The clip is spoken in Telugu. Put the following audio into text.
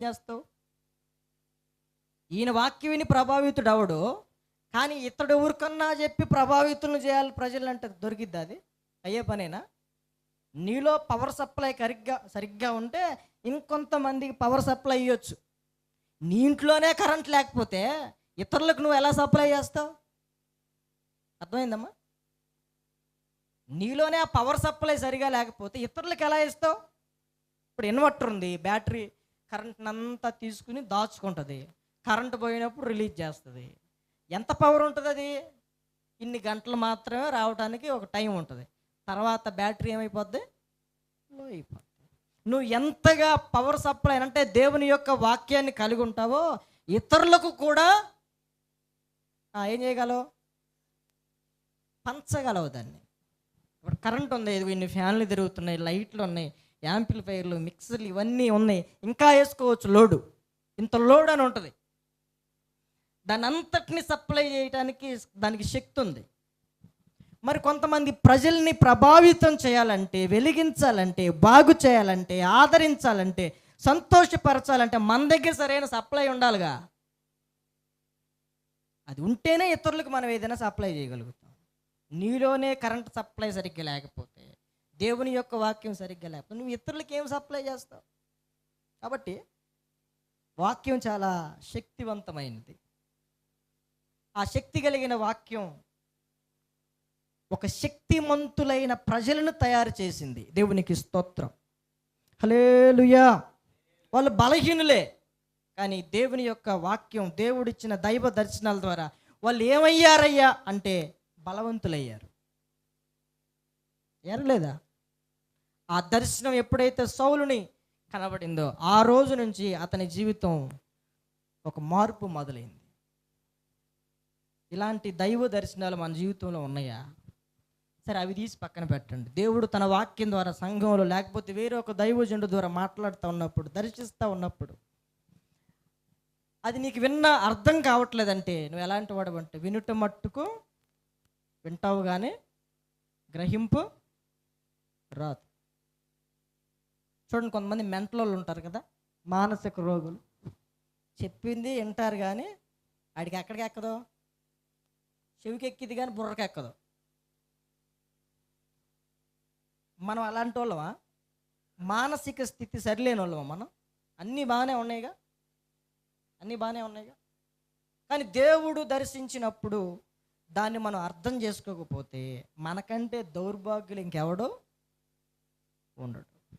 చేస్తావు ఈయన వాక్యం విని ప్రభావితుడు అవడు కానీ ఇతడు ఊరికన్నా చెప్పి ప్రభావితులను చేయాలి ప్రజలు అంటే దొరికిద్ది అది? అయ్యే పనేనా? నీలో పవర్ సప్లై సరిగ్గా సరిగ్గా ఉంటే ఇంకొంతమందికి పవర్ సప్లై ఇవ్వచ్చు నీ ఇంట్లోనే కరెంట్ లేకపోతే ఇతరులకు నువ్వు ఎలా సప్లై చేస్తావు? అర్థమైందమ్మా? నీలోనే ఆ పవర్ సప్లై సరిగా లేకపోతే ఇతరులకు ఎలా ఇస్తావు? ఇప్పుడు ఇన్వర్టర్ ఉంది బ్యాటరీ కరెంట్ అంతా తీసుకుని దాచుకుంటుంది. కరెంట్ పోయినప్పుడు రిలీజ్ చేస్తుంది. ఎంత పవర్ ఉంటుంది అది ఇన్ని గంటలు మాత్రమే రావడానికి ఒక టైం ఉంటుంది. తర్వాత బ్యాటరీ ఏమైపోద్ది? లో అయిపోద్ది. నువ్వు ఎంతగా పవర్ సప్లై అంటే దేవుని యొక్క వాక్యాన్ని కలిగి ఉంటావో ఇతరులకు కూడా ఏం చేయగలవు? పంచగలవు దాన్ని. ఇప్పుడు కరెంట్ ఉంది ఇదిగో ఇన్ని ఫ్యాన్లు తిరుగుతున్నాయి లైట్లు ఉన్నాయి. యాంప్లిఫైర్లు మిక్సర్లు ఇవన్నీ ఉన్నాయి. ఇంకా వేసుకోవచ్చు లోడు. ఇంత లోడ్ అని ఉంటుంది. దాని అంతటిని సప్లై చేయడానికి దానికి శక్తి ఉంది. మరి కొంతమంది ప్రజల్ని ప్రభావితం చేయాలంటే వెలిగించాలంటే బాగు చేయాలంటే ఆదరించాలంటే సంతోషపరచాలంటే మన దగ్గర సరైన సప్లై ఉండాలిగా. అది ఉంటేనే ఇతరులకు మనం ఏదైనా సప్లై చేయగలుగుతాం. నీలోనే కరెంట్ సప్లై సరిగ్గా లేకపోతే. దేవుని యొక్క వాక్యం సరిగ్గా లేకపోతే నువ్వు ఇతరులకి ఏం సప్లై చేస్తావు? కాబట్టి వాక్యం చాలా శక్తివంతమైనది. ఆ శక్తి కలిగిన వాక్యం ఒక శక్తిమంతులైన ప్రజలను తయారు చేసింది. దేవునికి స్తోత్రం. హలేలుయా వాళ్ళు బలహీనులే కానీ దేవుని యొక్క వాక్యం దేవుడిచ్చిన దైవ దర్శనాల ద్వారా వాళ్ళు ఏమయ్యారయ్యా? అంటే బలవంతులయ్యారు. ఏరలేదా? ఆ దర్శనం ఎప్పుడైతే సౌలుని కనబడిందో ఆ రోజు నుంచి అతని జీవితం ఒక మార్పు మొదలైంది. ఇలాంటి దైవ దర్శనాలు మన జీవితంలో ఉన్నాయా? సరే అవి తీసి పక్కన పెట్టండి. దేవుడు తన వాక్యం ద్వారా సంఘంలో లేకపోతే వేరే ఒక దైవజనుడు ద్వారా మాట్లాడుతూ ఉన్నప్పుడు దర్శిస్తూ ఉన్నప్పుడు అది నీకు విన్న అర్థం కావట్లేదంటే నువ్వు ఎలాంటి వాడు అంటే వినుట మట్టుకు వింటావు కానీ గ్రహింపు రాదు. చూడండి కొంతమంది మెంటల్ వాళ్ళు ఉంటారు కదా మానసిక రోగులు. చెప్పింది వింటారు కానీ ఆడికి ఎక్కడికి ఎక్కదో? చెవికి ఎక్కిది కానీ బుర్రకి ఎక్కదు. మనం అలాంటి వాళ్ళమా? మానసిక స్థితి సరిలేని వాళ్ళమా మనం? అన్నీ బాగానే ఉన్నాయిగా? అన్నీ బాగానే ఉన్నాయిగా? కానీ దేవుడు దర్శించినప్పుడు దాన్ని మనం అర్థం చేసుకోకపోతే మనకంటే దౌర్భాగ్యులు ఇంకెవడో ఉండడు.